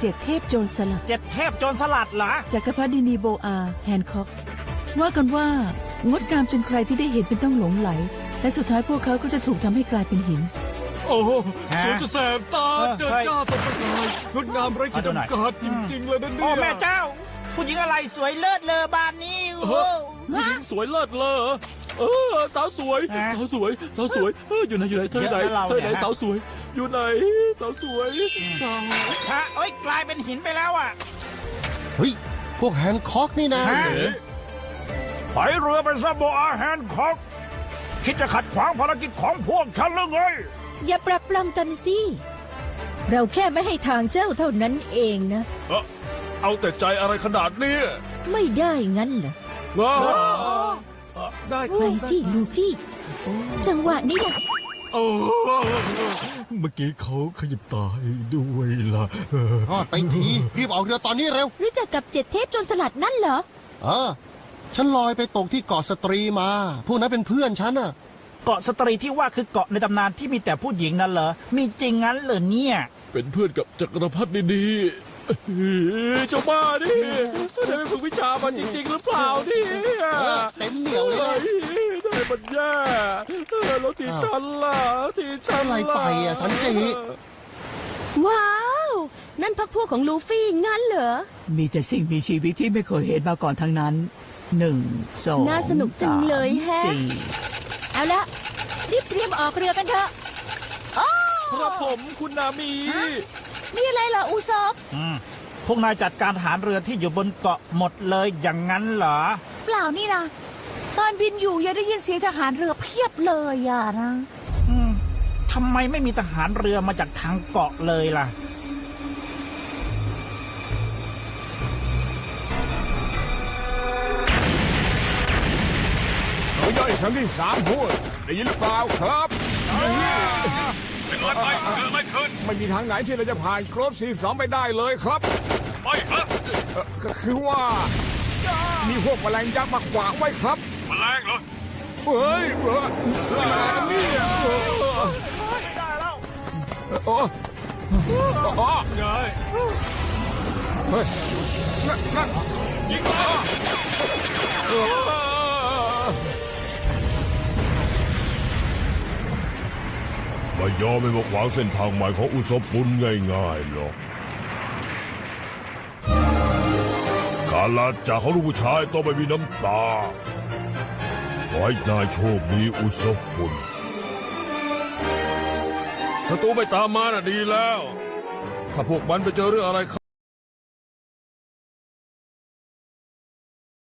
เจ็ดเทพโจรสลัด เจ็ดเทพโจรสลัดเหรอจากักรพรรดินีโบอาแฮนค็อก ว่ากันว่างดงามจนใครที่ได้เห็นเป็นต้องหลงไหล และสุดท้ายพวกเขาก็จะถูกทำให้กลายเป็นหิน โอ้โหฮะสวยจะแสบตาเออเจอเฮ้ยจ้าสมประกายงดงามไร้ขีดเอาดูหน่อย จำกัดจริง ๆ เลยนะเนี่ยโอ้แม่เจ้า ผู้หญิงอะไรสวยเลิศเลอบานนี้เอโอ้โหอผู้หญิงสวยเลิศเลอ เออสาวสวย ฮะสาวสวย สาวสวยเอออยู่ไหนอยู่ไหนเธอไหนเยอะนะเราเธอไหนเนี่ยฮะ สาวสวย อยู่ไหนสาวสวยสาวฮะเอ้ยกลายเป็นหินไปแล้วอะ เฮ้ย พวกแฮนค็อกนี่นะ ฮะ เอ๊ะถอยเรือไปซะโบอาแฮนค็อกคิดจะขัดขวางภารกิจของพวกฉันหรือไง อย่าปรับปรำกันสิ เราแค่ไม่ให้ทางเจ้าเท่านั้นเองนะ เอ้อเอาแต่ใจอะไรขนาดนี้ไม่ได้งั้นเหรอ ว้าว ได้ไปสิลูฟี่ จังหวะนี้แหละโอ้เมื่อกี้เขาขยิบตาให้ด้วยล่ะเออรอดไปที รีบออกเรือตอนนี้เร็วรู้จักกับเจ็ดเทพโจนสลัดนั่นเหรอ เออฉันลอยไปตกที่เกาะสตรีมาพวกนั้นเป็นเพื่อนฉันน่ะ เกาะสตรีที่ว่าคือเกาะในตำนานที่มีแต่ผู้หญิงนั่นเหรอ มีจริงงั้นเหรอเนี่ย เป็นเพื่อนกับจักรพรรดิดีๆเฮ้ยเจ้าบ้าดิได้ไปฝึกวิชามาจริง ๆ หรือเปล่าเนี่ยเออเต็ม มันแย่เออแล้วที่ฉันล่ะที่ฉันอะไรล่ะไปอะสันจิ ว้าว นั่นพักพวกของลูฟี่งั้นเหรอ มีแต่สิ่งมีชีวิตที่ไม่เคยเห็นมาก่อนทั้งนั้นหนึ่งสองน่าสนุกจังเลยแฮะ สามสี่เอาละรีบเตรียมออกเรือกันเถอะโอ้ครับผมคุณนามี มีอะไรเหรออูซอบอืมพวกนายจัดการทหารเรือที่อยู่บนเกาะหมดเลยอย่างนั้นเหรอ เปล่านี่นะ ตอนบินอยู่ยังได้ยินเสียงทหารเรือเพียบเลยอะนะอืมทำไมไม่มีทหารเรือมาจากทางเกาะเลยล่ะเราย่อยครั้งที่สามพูดได้ยินหรือเปล่าครับเป็นอะไรไปเกิดอะไรขึ้นไม่มีทางไหนที่เราจะผ่านโครบ42 ไปได้เลยครับไม่ฮะเอ่อก็คือว่า มีพวกแมลงยักษ์มาขวางไว้ครับ แมลงเหรอเฮ้ยเฮ้ยอะไรกันเนี่ยเออโอ้โอ้ไงเฮ้ยนั่นนั่นยิงมาเออไม่ยอมไม่มาขวางเส้นทางใหม่ของอุศปุนง่ายๆหรอกการลาจากของลูกผู้ชายต้องไม่มีน้ำตา ให้นายโชคดีอุศพุลศัตรูไม่ตามมาน่ะดีแล้ว ถ้าพวกมันไปเจอเรื่องอะไร